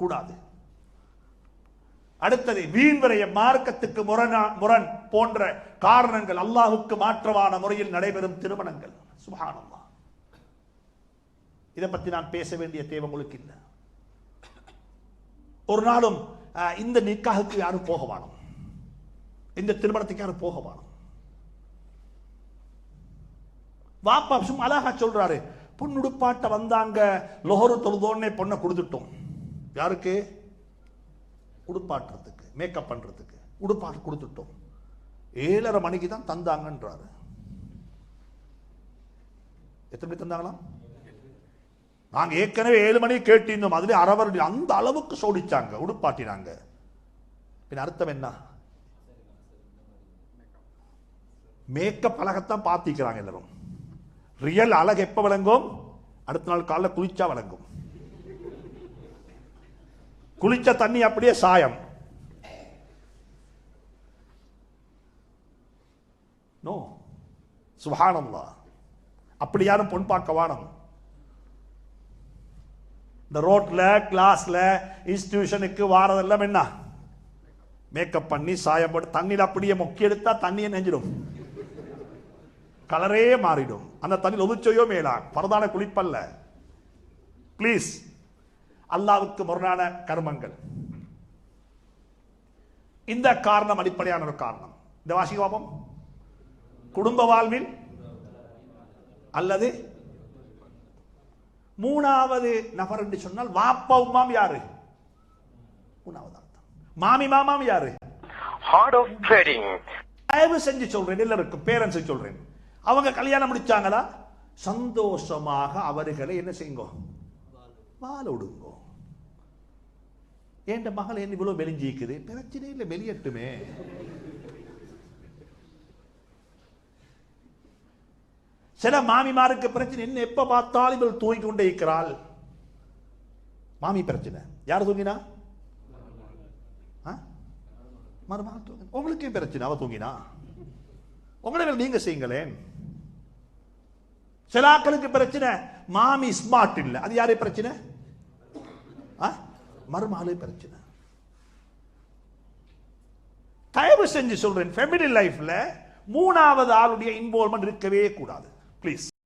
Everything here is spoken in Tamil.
கூடாது. அடுத்தது வீண்வரைய மார்க்கத்துக்கு முரணா முரண் போன்ற காரணங்கள் அல்லாஹுக்கு மாற்றமான முறையில் நடைபெறும் திருமணங்கள். சுபஹானல்லாஹ். இதை பத்தி நான் பேச வேண்டிய தேவை உங்களுக்கு இல்லை. ஒரு நாளும் அஹ், இந்த நிக்காகுக்கு யாரும் போக வேணும். இந்த திருமணத்துக்கு யாரும் போக வேணும். வாப்பா சும்மா அழகா சொல்றாரு. பொண்ணுடுப்பாட்ட வந்தாங்க லொஹரு தொழுதோன்னே பொண்ணை கொடுத்துட்டோம். யாருக்கு? உடுப்பாட்டுறதுக்கு மேக்கப் பண்ணுறதுக்கு உடுப்பாட்டு கொடுத்துட்டோம். ஏழரை மணிக்கு தான் தந்தாங்கன்றாரு. எத்தனை மணிக்கு தந்தாங்களாம்? நாங்கள் ஏற்கனவே ஏழு மணிக்கு கேட்டிருந்தோம். அதுவே அரவர் அந்த அளவுக்கு சோடிச்சாங்க உடுப்பாட்டினாங்க. பின் அர்த்தம் என்ன? மேக்கப் அழகத்தான் பார்த்திக்கிறாங்க எல்லாரும். ரியல் அழகு எப்போ விளங்கும்? அடுத்த நாள் காலைல குளிச்சா விளங்கும். குளிச்ச தண்ணி அப்படியே சாயம். நோ சுபானம்லா அப்படி யாரும் பொன் பார்க்க வானம். இந்த ரோட்ல கிளாஸ்ல இன்ஸ்டிடியூஷனுக்கு வாரதெல்லாம் என்ன? மேக்கப் பண்ணி சாயம் போட்டு தண்ணியில் அப்படியே மொக்கி எடுத்தா தண்ணியை நெஞ்சிடும் கலரே மாறிடும். அந்த தண்ணியில் ஒதுச்சையோ மேலா? பரதான குளிப்பல்ல. ப்ளீஸ் அல்லாவுக்கு முரணான கர்மங்கள். இந்த காரணம் அடிப்படையான ஒரு காரணம். இந்த வாசிக்க பாப்போம் குடும்ப வாழ்வில் அல்லது மூணாவது நபர் என்று சொன்னால் வாப்பா உமாம் யாரு? மூணாவது அர்த்தம். மாமி மாமாம் யாரு? Heart of trading. தயவு செஞ்சு சொல்றேன் எல்லாருக்கும் பேரண்ட்ஸ் சொல்றேன். அவங்க கல்யாணம் முடிச்சாங்களா? சந்தோஷமாக அவர்களை என்ன செய்யுங்க? வாழ விடுங்கோ என் மகள் என்ன இவ்வளோ மெலிஞ்சிக்குது? பிரச்சனை இல்லை வெளியட்டுமே சில மாமிமாருக்கு பிரச்சனை என்ன எப்போ பார்த்தாலும் இவள் தூங்கி கொண்டே இருக்கிறாள். மாமி பிரச்சனை. யார் தூங்கினா? ஆ? மருமகள் தூங்க. உங்களுக்கே பிரச்சனை அவ தூங்கினா? உங்களை வேலை நீங்க செய்யுங்களேன். சில ஆக்களுக்கு பிரச்சனை மாமி ஸ்மார்ட் இல்லை. அது யாரு பிரச்சனை? ஆ? மருமகளே பிரச்சனை தயவு செஞ்சு சொல்றேன் ஃபெமிலி லைஃப்ல மூணாவது ஆளுடைய இன்வால்மெண்ட் இருக்கவே கூடாது ப்ளீஸ்